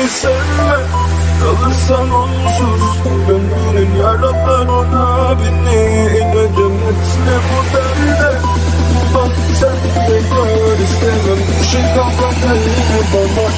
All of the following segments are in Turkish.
beni sevme Kalırsan onsuz. Gönlünün yaralarına beni İneceğim etme bu derde Bak sen de gör istemem. Düşün kafana yine bana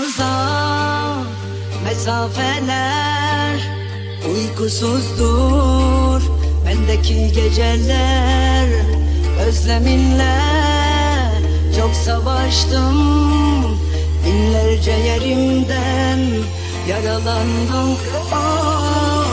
Uzak mesafeler uykusuzdur. Bendeki geceler özleminle Çok savaştım. Binlerce yerimden yaralandım. Oh.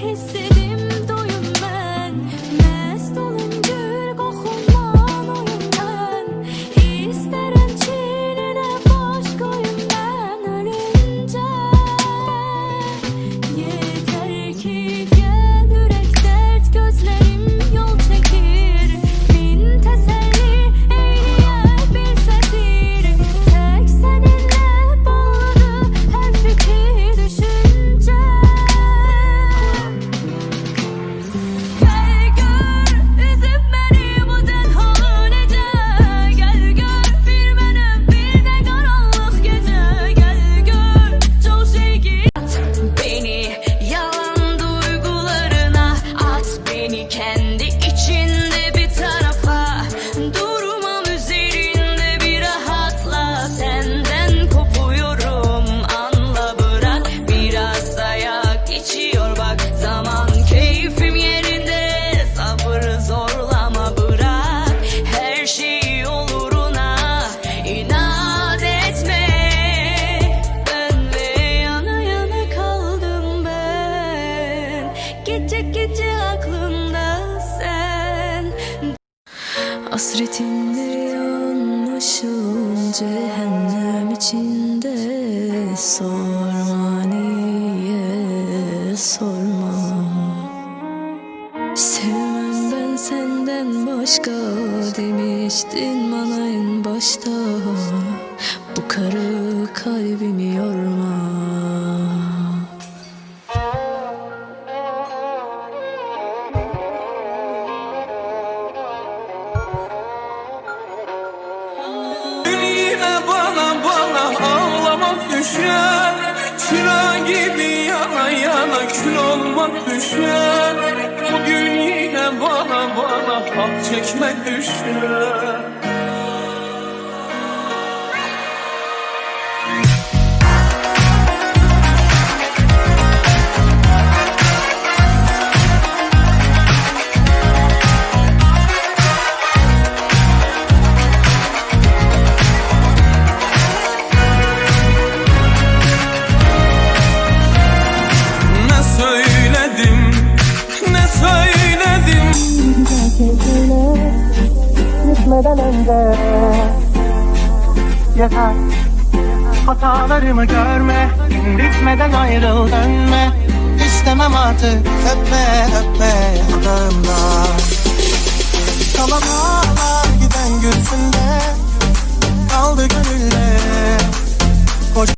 He said. can başım cehennem içinde. Sorma niye sorma. Sevmem ben senden başka demiştin bana en başta. Bu karı kalbimi yorma. Düşer. Çıra gibi yana yana kül olmak düşer. Bugün yine bana bana hak çekmek düşer gitmeden Yeter. Hatalarımı görme Gün bitmeden ayrıl dönme. İstemem artık öpme öpme yanağımda Kalan ağlar giden gülsünde Kaldı gönüller.